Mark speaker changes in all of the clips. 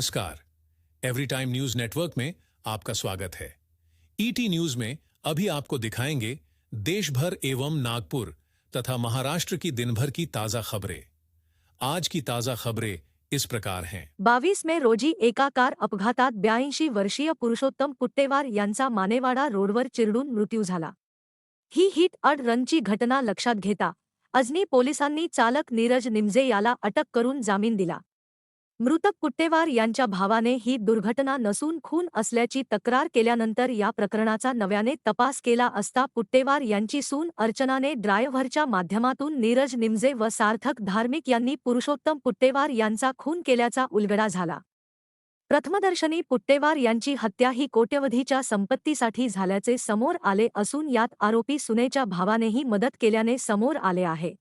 Speaker 1: नमस्कार। Every time news network में आपका स्वागत है। ईटी न्यूज़ में अभी आपको दिखाएँगे देश भर एवं नागपुर तथा महाराष्ट्र की दिन भर की ताज़ा खबरें। आज की ताज़ा खबरें इस प्रकार हैं।
Speaker 2: बावीस मे रोजी एका कार अपघातात ब्याऐंशी वर्षीय पुरुषोत्तम पुट्टेवार यांचा मानेवाडा रोडवर चिरडून मृत्यू झाला. ही हिट अड रनची घटना लक्षात घेता अजनी पोलिसांनी चालक नीरज निमजे याला अटक करून जामीन दिला. मृतक पुट्टेवार यांच्या भावाने ही दुर्घटना नसून खून असल्याची तक्रार केल्यानंतर या प्रकरणाचा नव्याने तपास केला असता पुट्टेवार यांची सून अर्चनाने ड्रायव्हरच्या माध्यमातून नीरज निमजे व सार्थक धार्मिक यांनी पुरुषोत्तम पुट्टेवार यांचा खून केल्याचा उलगडा झाला. प्रथमदर्शनी पुट्टेवार यांची हत्या ही कोट्यवधीच्या संपत्तीसाठी झाल्याचे समोर आले असून यात आरोपी सुनेच्या भावानेही मदत केल्याने समोर आले आहे.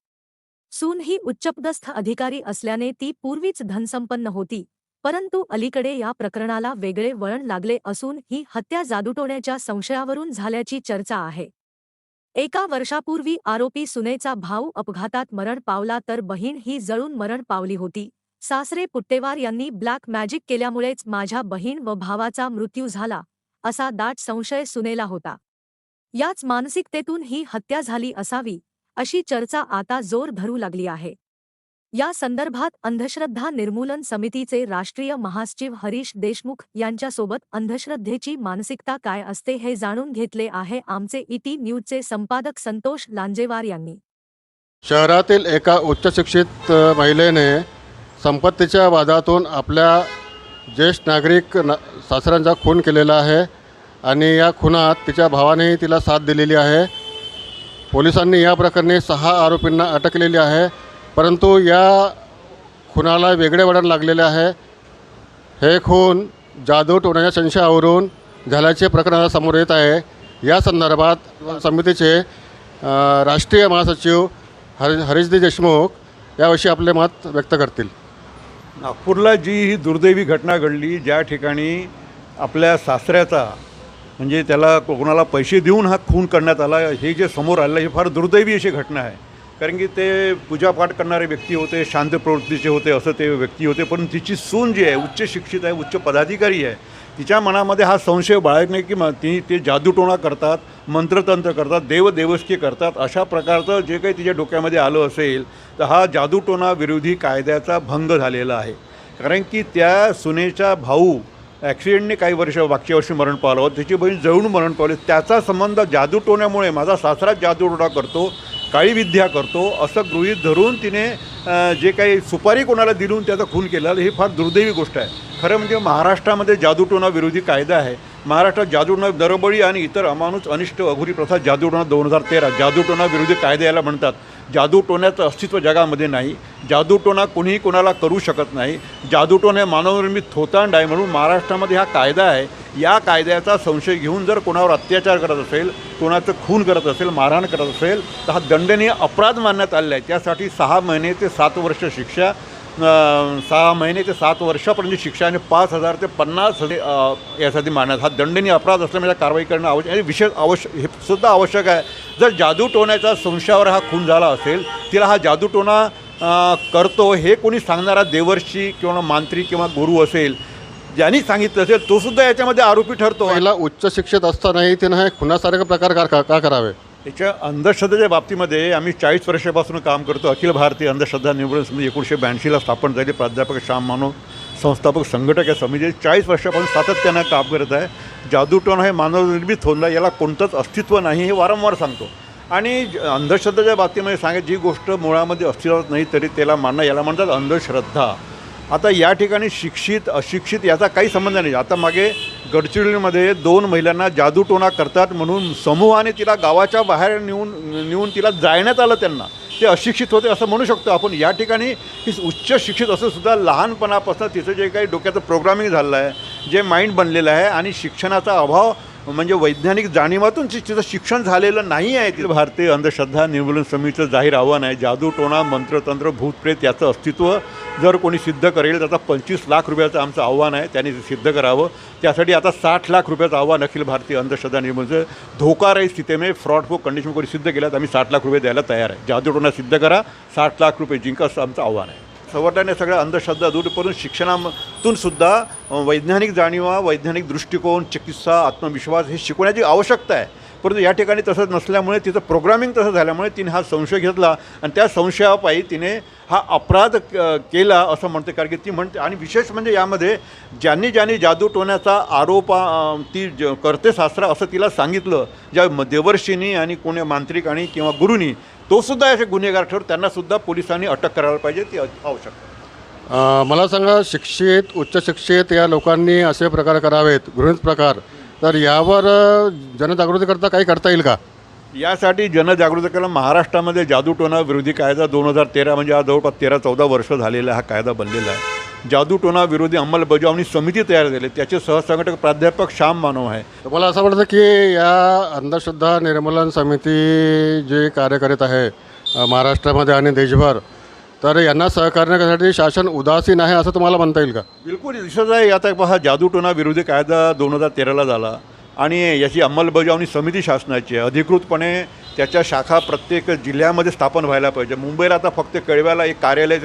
Speaker 2: सून ही उच्चपदस्थ अधिकारी असल्याने ती पूर्वीच धनसंपन्न होती परंतु अलीकडे या प्रकरणाला वेगळे वळण लागले असून ही हत्या जादूटोण्याच्या संशयावरून झाल्याची चर्चा आहे. एका वर्षापूर्वी आरोपी सुनेचा भाऊ अपघातात मरण पावला तर बहीण ही जळून मरण पावली होती. सासरे पुट्टेवार यांनी ब्लॅक मॅजिक केल्यामुळेच माझ्या बहीण व भावाचा मृत्यू झाला असा दाट संशय सुनेला होता. याच मानसिकतेतून ही हत्या झाली असावी अशी चर्चा आता जोर धरू लागली आहे. या संदर्भात अंधश्रद्धा निर्मूलन समितीचे राष्ट्रीय महासचिव हरीश देशमुख यांच्यासोबत अंधश्रद्धेची मानसिकता काय असते हे जाणून घेतले आहे आमचे ईटी न्यूजचे संपादक संतोष लांजेवार यांनी.
Speaker 3: शहरातील एका उच्चशिक्षित महिलेने संपत्तीच्या वादातून आपल्या ज्येष्ठ नागरिक ना सासऱ्यांचा खून केलेला आहे आणि या खुनात तिच्या भावानेही तिला साथ दिलेली आहे. पोलिसांनी या प्रकरणी सहा आरोपींना अटक केलेली आहे परंतु या खुनाला वेगळे वळण लागलेले आहे. हे खून जादू टोण्याच्या संशयावरून झाल्याचे प्रकरण समोर येत आहे. या संदर्भात समितीचे राष्ट्रीय महासचिव हर हरीशदी देशमुख याविषयी आपले मत व्यक्त करतील.
Speaker 4: नागपूरला जी ही दुर्दैवी घटना घडली ज्या ठिकाणी आपल्या सासऱ्याचा म्हणजे त्याला कोणाला पैसे देऊन हा खून करण्यात आला हे जे समोर आलं हे फार दुर्दैवी अशी घटना आहे. कारण की ते पूजापाठ करणारे व्यक्ती होते शांत प्रवृत्तीचे होते असं ते व्यक्ती होते पण तिची सून जी आहे उच्च शिक्षित आहे उच्च पदाधिकारी आहे तिच्या मनामध्ये हा संशय बाळगणे की म ती ते जादूटोणा करतात मंत्रतंत्र करतात देवदेवस्की करतात अशा प्रकारचं जे काही तिच्या डोक्यामध्ये आलं असेल तर हा जादूटोणा विरोधी कायद्याचा भंग झालेला आहे. कारण की त्या सुनेचा भाऊ ॲक्सिडेंटने काही वर्ष मागच्या वर्षी मरण पावलं. होतं त्याची बहीण जळून मरण पावली. त्याचा संबंध जादूटोण्यामुळे माझा सासरा जादूटोणा करतो काळी विद्या करतो असं गृहीत धरून तिने जे काही सुपारी कोणाला दिलून त्याचा खून केला ही फार दुर्दैवी गोष्ट आहे. खरं म्हणजे महाराष्ट्रामध्ये जादूटोणा विरोधी कायदा आहे. महाराष्ट्रात जादूटोणा दरबळी आणि इतर अमानुष अनिष्ट अघोरी प्रथा जादूटोणा दोन हजार तेरा. जादूटोणा विरोधी कायदे याला म्हणतात. जादूटोण्याचं अस्तित्व जगामध्ये नाही. जादूटोणा कोणीही कोणाला करू शकत नाही. जादूटोण हे मानवनिर्मित थोतांड आहे म्हणून महाराष्ट्रामध्ये हा कायदा आहे. या कायद्याचा संशय घेऊन जर कोणावर अत्याचार करत असेल कोणाचं खून करत असेल मारहाण करत असेल तर हा दंडनीय अपराध मानण्यात आलेला आहे. त्यासाठी सहा महिने ते सात वर्ष शिक्षा सहा महिने ते सात वर्षापर्यंत शिक्षा आणि पाच हजार ते पन्नास हजार, यासाठी मानण्यात. हा दंडनीय अपराध असल्यामुळे कारवाई करणं आवश्यक आणि विशेष आवश्यक हे सुद्धा आवश्यक आहे. जर जादूटोण्याच्या संशयावर हा खून झाला असेल तिला हा जादूटोणा अं, करतो हे कोणी सांगणारा देवर्षी किंवा मांत्री किंवा गुरु असेल ज्यांनी सांगितलं असेल तो सुद्धा याच्यामध्ये आरोपी ठरतो.
Speaker 3: याला उच्च शिक्षित असतानाही तिनं हे खुनासारखे प्रकार का का- का करावे?
Speaker 4: याच्या अंधश्रद्धेच्या बाबतीमध्ये आम्ही चाळीस वर्षापासून काम करतो. अखिल भारतीय अंधश्रद्धा निवडण समिती एकोणीसशे ब्याऐंशीला स्थापन झाली. प्राध्यापक श्याम मानव संस्थापक संघटक या समिती चाळीस वर्षापासून सातत्यानं काम करत आहे. जादूटोन हे मानवनिर्मित होणं याला कोणतंच अस्तित्व नाही हे वारंवार सांगतो. आणि अंधश्रद्धेच्या बाबतीमध्ये सांगा जी गोष्ट मुळामध्ये अस्तित्वात नाही तरी त्याला मानणं याला म्हणतात अंधश्रद्धा. आता या ठिकाणी शिक्षित अशिक्षित याचा काही संबंध नाही. आता मागे गडचिरोलीमध्ये दोन महिलांना जादूटोणा करतात म्हणून समूहाने तिला गावाच्या बाहेर नेऊन नेऊन तिला जाळण्यात आलं त्यांना. ते अशिक्षित होते असं म्हणू शकतो आपण. या ठिकाणी ही उच्च शिक्षित असं सुद्धा लहानपणापासून तिचं जे काही डोक्याचं प्रोग्रामिंग झालं आहे जे माइंड बनलेलं आहे आणि शिक्षणाचा अभाव म्हणजे वैज्ञानिक जाणीवातून तिचं शिक्षण झालेलं नाही आहे तिथं. भारतीय अंधश्रद्धा निर्मूलन समितीचं जाहीर आव्हान आहे. जादूटोणा मंत्रतंत्र भूतप्रेत याचं अस्तित्व जर कोणी सिद्ध करेल त्याचा पंचवीस लाख रुपयाचं आमचं आव्हान आहे. त्यांनी ते सिद्ध करावं. त्यासाठी आता साठ लाख रुपयाचं आव्हान अखिल भारतीय अंधश्रद्धा निर्मूलनचं धोकाराही स्थितीमध्ये फ्रॉड फो कंडिशन कोणी सिद्ध केल्यात आम्ही साठ लाख रुपये द्यायला तयार आहे. जादूटोणा सिद्ध करा. साठ लाख रुपये जिंका असं आमचं आव्हान आहे. संवर्धन सगळ्या अंधश्रद्धा दूर करून शिक्षणातून सुद्धा वैज्ञानिक जाणीवा वैज्ञानिक दृष्टिकोन चिकित्सा आत्मविश्वास हे शिकवण्याची आवश्यकता आहे. परंतु या ठिकाणी तसंच नसल्यामुळे तिचं प्रोग्रामिंग तसं झाल्यामुळे तिने हा संशय घेतला आणि त्या संशयापायी तिने हा अपराध क- केला असं म्हणते कारण की ती म्हणते आणि विशेष म्हणजे यामध्ये ज्यांनी ज्यांनी जादू टोण्याचा आरोप ती ज करते शास्त्र असं तिला सांगितलं ज्या म- देवर्षींनी आणि कोणी मांत्रिक किंवा गुरुनी तोसुद्धा असे गुन्हेगार ठरवून त्यांनासुद्धा पोलिसांनी अटक करायला पाहिजे ती आवश्यक आहे.
Speaker 3: मला सांगा शिक्षित उच्च शिक्षित या लोकांनी असे प्रकार करावेत गृहित प्रकार तर यावर अ, जनजागृती करता काही करता येईल का?
Speaker 4: यासाठी जनजागृती केला महाराष्ट्रामध्ये जादूटोणा विरोधी कायदा दोन हजार तेरा म्हणजे आज जवळपास तेरा चौदा वर्ष झालेला हा कायदा बनलेला आहे. जादूटोणा विरोधी अंमलबजावणी समिती तयार झाली त्याचे सहसंघटक प्राध्यापक श्याम मानव आहे.
Speaker 3: मला असं वाटतं की या अंधश्रद्धा निर्मूलन समिती जे कार्य करीत आहे महाराष्ट्रामध्ये आणि देशभर तर यांना सहकार्य करण्यासाठी शासन उदासीन आहे असं तुम्हाला म्हणता येईल का?
Speaker 4: बिलकुल दिसत आहे. आता पहा जादूटोना विरोधी कायदा दोन हजार तेराला झाला आणि याची अंमलबजावणी समिती शासनाची आहे. अधिकृतपणे त्याच्या शाखा प्रत्येक जिल्ह्यामध्ये स्थापन व्हायला पाहिजे. मुंबईला आता फक्त कळव्याला एक कार्यालय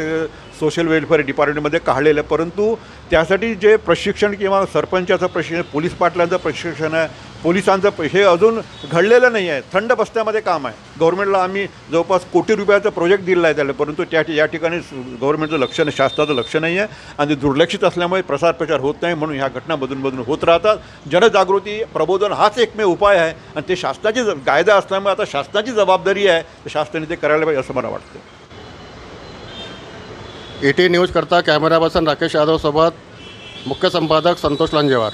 Speaker 4: सोशल वेलफेअर डिपार्टमेंटमध्ये काढलेलं आहे. परंतु त्यासाठी जे प्रशिक्षण किंवा सरपंचाचं प्रशिक्षण पोलीस पाटलांचं प्रशिक्षण आहे पोलिसांचं हे अजून घडलेलं नाही आहे. थंड बस्त्यामध्ये काम आहे. गव्हर्नमेंटला आम्ही जवळपास कोटी रुपयाचा प्रोजेक्ट दिला आहे त्याला परंतु त्या या ठिकाणी गव्हर्नमेंटचं लक्ष नाही शासनाचं लक्ष नाही आहे आणि दुर्लक्षित असल्यामुळे प्रसार प्रचार होत नाही म्हणून ह्या घटना बदलून बदलून होत राहतात. जनजागृती प्रबोधन हाच एकमेव उपाय आहे आणि ते शासनाची ज- कायदा असल्यामुळे आता शासनाची जबाबदारी आहे. तर शासनाने ते करायला पाहिजे असं मला वाटतं.
Speaker 3: ए टी न्यूज करता कॅमेरा पर्सन राकेश यादव सोबत मुख्य संपादक संतोष लांजेवार